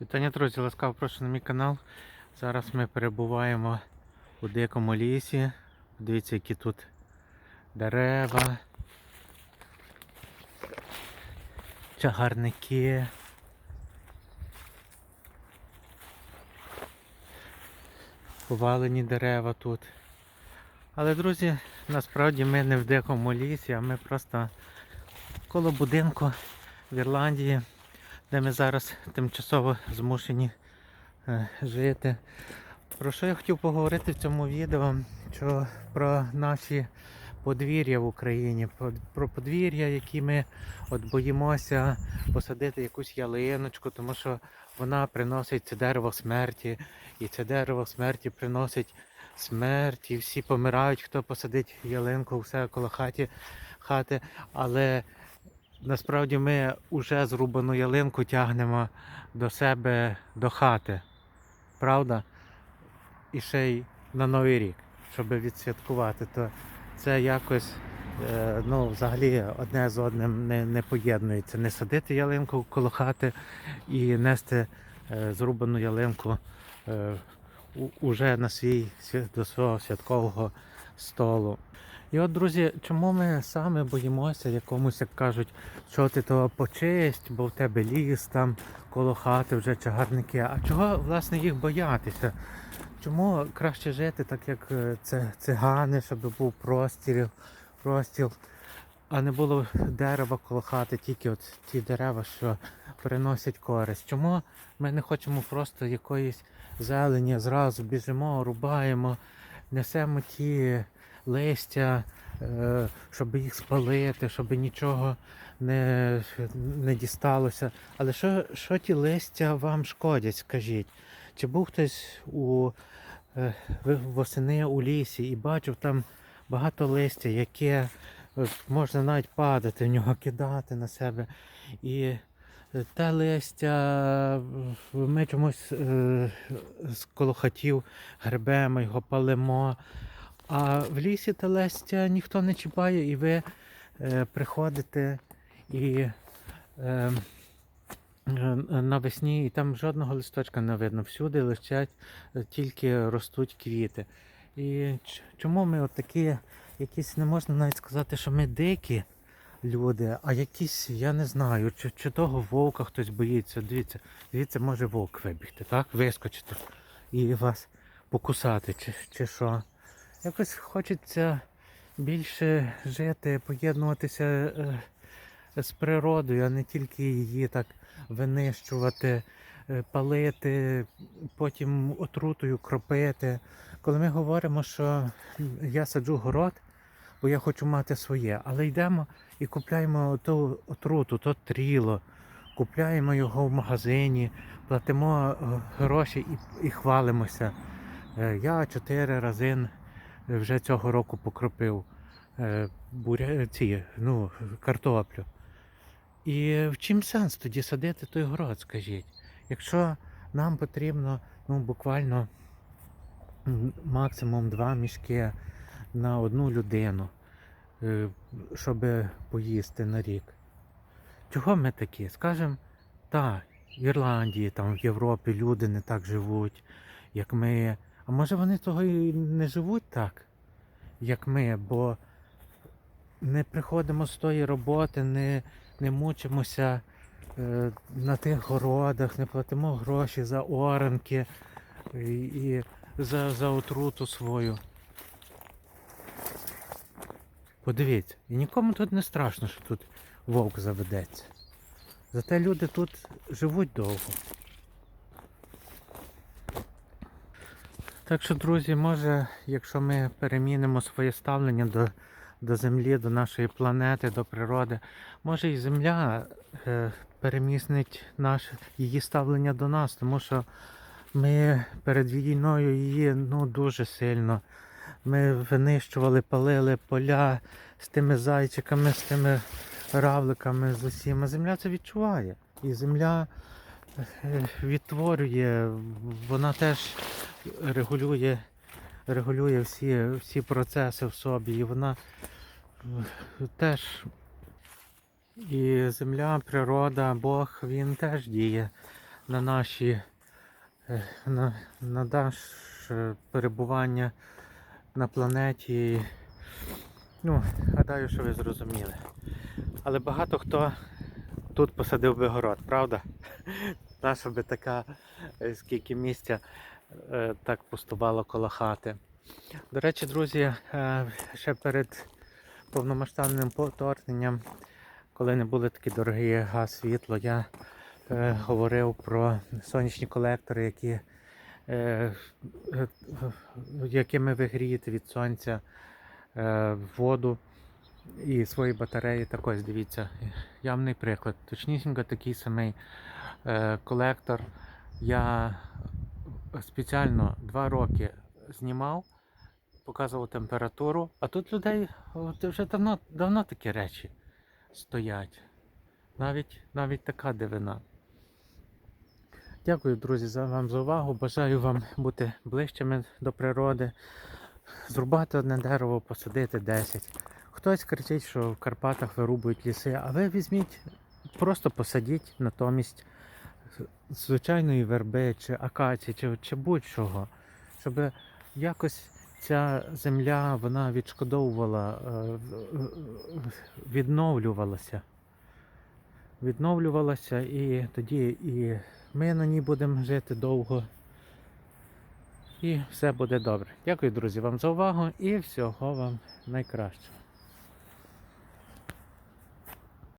Вітання, друзі, ласкаво прошу на мій канал. Зараз ми перебуваємо у дикому лісі. Дивіться, які тут дерева, чагарники. Повалені дерева тут. Але, друзі, насправді ми не в дикому лісі, а ми просто коло будинку в Ірландії де ми зараз тимчасово змушені е, жити. Про що я хотів поговорити в цьому відео? Що про наші подвір'я в Україні, про- подвір'я, які ми от боїмося посадити якусь ялиночку, тому що вона приносить це дерево смерті, і це дерево смерті приносить смерть, і всі помирають, хто посадить ялинку, все коло хаті, хати. Але Насправді ми вже зрубану ялинку тягнемо до себе до хати. Правда? І ще й на Новий рік, щоб відсвяткувати. То це якось е, ну, взагалі одне з одним не, не поєднується. Не садити ялинку коло хати і нести е, зрубану ялинку е, уже на свій до свого святкового столу. І от, друзі, чому ми саме боїмося якомусь, як кажуть, що ти того почисть, бо в тебе ліс там коло хати вже чагарники. А чого власне їх боятися? Чому краще жити, так як е, це цигани, щоб був простір, простіл, а не було дерева коло хати, тільки от ті дерева, що приносять користь. Чому ми не хочемо просто якоїсь зелені, зразу біжимо, рубаємо, несемо ті листя, е, щоб їх спалити, щоб нічого не, не дісталося. Але що, що ті листя вам шкодять, скажіть? Чи був хтось у е, восени у лісі і бачив там багато листя, яке е, можна навіть падати в нього, кидати на себе. І те листя ми чомусь з коло хатів гребемо, його палимо. А в лісі те листя ніхто не чіпає, і ви е, приходите і е, е, навесні, і там жодного листочка не видно. Всюди лишать е, тільки ростуть квіти. І чому ми от такі, якісь не можна навіть сказати, що ми дикі люди, а якісь, я не знаю, чи, чи того вовка хтось боїться. Дивіться, дивіться, може вовк вибігти, так? Вискочити і вас покусати, чи, чи що. Якось хочеться більше жити, поєднуватися е, з природою, а не тільки її так винищувати, е, палити, потім отрутою кропити. Коли ми говоримо, що я саджу город, бо я хочу мати своє, але йдемо і купляємо ту отруту, то тріло, купляємо його в магазині, платимо е, гроші і, і хвалимося. Я чотири рази вже цього року покропив е, буря... ці, ну, картоплю. І в чим сенс тоді садити той город, скажіть? Якщо нам потрібно ну, буквально максимум два мішки на одну людину, е, щоб поїсти на рік. Чого ми такі? Скажемо, так, в Ірландії, там, в Європі люди не так живуть, як ми. А може вони того і не живуть так, як ми, бо не приходимо з тої роботи, не, не мучимося е, на тих городах, не платимо гроші за оранки і, і за, за отруту свою. Подивіться, і нікому тут не страшно, що тут вовк заведеться. Зате люди тут живуть довго. Так що, друзі, може, якщо ми перемінимо своє ставлення до, до землі, до нашої планети, до природи, може і земля е, переміснить наше її ставлення до нас, тому що ми перед війною її ну, дуже сильно. Ми винищували, палили поля з тими зайчиками, з тими равликами, з усім. А земля це відчуває. І земля е, відтворює, вона теж регулює, регулює всі, всі процеси в собі. І вона е, теж і земля, природа, Бог, він теж діє на наші е, на, на наше перебування на планеті. Ну, гадаю, що ви зрозуміли. Але багато хто тут посадив би город, правда? Наша би така, е, скільки місця так пустувало коло хати. До речі, друзі, е, ще перед повномасштабним вторгненням, коли не були такі дорогі газ, світло, я е, говорив про сонячні колектори, які, е, е, якими ви грієте від сонця е, воду і свої батареї. Так ось дивіться, явний приклад. Точнісінько такий самий е, колектор. Я спеціально два роки знімав, показував температуру, а тут людей вже давно, давно такі речі стоять. Навіть, навіть така дивина. Дякую, друзі, за вам за увагу. Бажаю вам бути ближчими до природи, зрубати одне дерево, посадити 10. Хтось кричить, що в Карпатах вирубують ліси, а ви візьміть, просто посадіть натомість звичайної верби, чи акації, чи, чи будь-чого, щоб якось ця земля вона відшкодовувала, е, відновлювалася. Відновлювалася і тоді і ми на ній будемо жити довго. І все буде добре. Дякую, друзі, вам за увагу і всього вам найкращого.